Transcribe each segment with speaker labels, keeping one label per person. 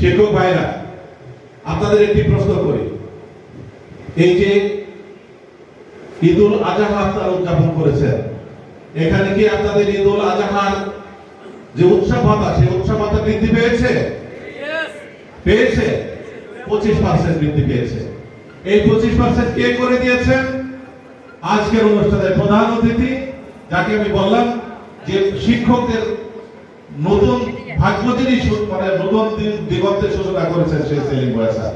Speaker 1: শিক্ষক ভাইরা আপনাদের একটি প্রশ্ন করি। এই যে ঈদুল আজহা আপনারা উদযাপন করেছেন, এখানে কি আপনাদের ঈদুল আজহার যে উৎসব ভাতা, সেই উৎসব ভাতা বৃদ্ধি পেয়েছে? পেয়েছে। পঁচিশ পার্সেন্ট বৃদ্ধি পেয়েছে। এই পঁচিশ পার্সেন্ট কে করে দিয়েছেন? আজকের অনুষ্ঠানের প্রধান অতিথি, যাকে আমি বললাম যে শিক্ষকদের নতুন ভাগ্য মানে নতুন দিন- দিগন্তের সূচনা করেছেন সেই সেলিম বয়সা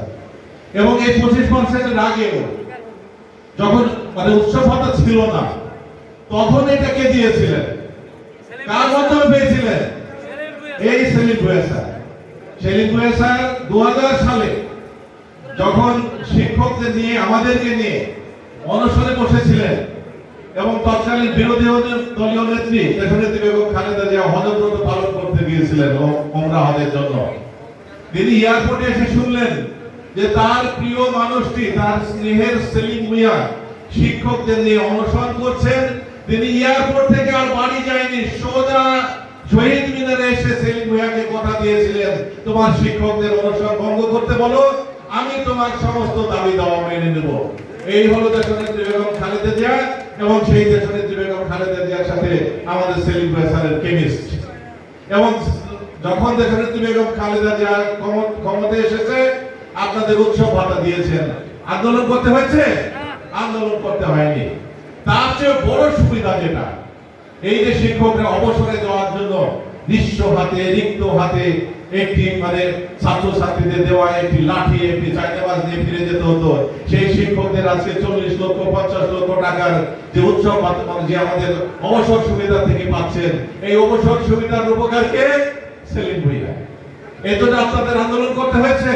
Speaker 1: এবং এই পঁচিশ পার্সেন্টের আগেও যখন মানে উৎসব ভাতা ছিল না, তখন এটা কে দিয়েছিলেন? কার মাধ্যমে পেয়েছিলেন? এই সেলিম বয়সা সেলিম বয়সা দু সালে যখন শিক্ষকদের নিয়ে, আমাদেরকে নিয়ে অনশনে বসেছিলেন এবং তৎকালীন বিরোধী দলীয় নেত্রী দেশনেত্রী বেগম খালেদা জিয়া হজব্রত পালন করতে গিয়েছিলেন ওমরা হজের জন্য। তিনি এয়ারপোর্টে এসে শুনলেন যে তার প্রিয় মানুষটি, তার স্নেহের সেলিম মিয়া শিক্ষকদের নিয়ে অনশন করছেন। তিনি এয়ারপোর্ট থেকে আর বাড়ি যায়নি। সোজা শহীদ মিনারে এসে সেলিম মিয়াকে কথা দিয়েছিলেন, তোমার শিক্ষকদের অনশন ভঙ্গ করতে বলো, আমি তোমার সমস্ত দাবি দাওয়া মেনে নেব। এই হলো দেশনেত্রী বেগম খালেদা জিয়া। এবং সেই খালেদা জিয়ার সাথে আমাদের সেলিম কেমিস্ট এবং যখন খালেদা এসেছে, আপনাদের উৎসব ভাতা দিয়েছেন। আন্দোলন করতে হয়েছে? আন্দোলন করতে হয়নি। তার চেয়ে বড় সুবিধা যেটা, এই যে শিক্ষকরা অবসরে যাওয়ার জন্য নিঃস্ব হাতে, রিক্ত হাতে একটি মানে ছাত্রছাত্রীদের দেওয়া একটি লাঠি, একটি চাইনাবাজ নিয়ে ফিরে যেতে হতো। সেই শিক্ষকদের আজকে চল্লিশ লক্ষ, পঞ্চাশ লক্ষ টাকার যে উৎসব যে আমাদের অবসর সুবিধা থেকে পাচ্ছেন, এই অবসর সুবিধার উপকারকে সেলিম ভুইয়া। এই জন্য আপনাদের আন্দোলন করতে হয়েছে।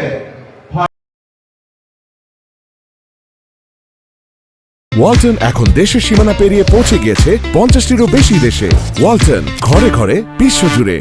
Speaker 2: ওয়ালটন এখন দেশের সীমানা পেরিয়ে পৌঁছে গিয়েছে পঞ্চাশটিরও বেশি দেশে। ওয়ালটন, ঘরে ঘরে বিশ্বজুড়ে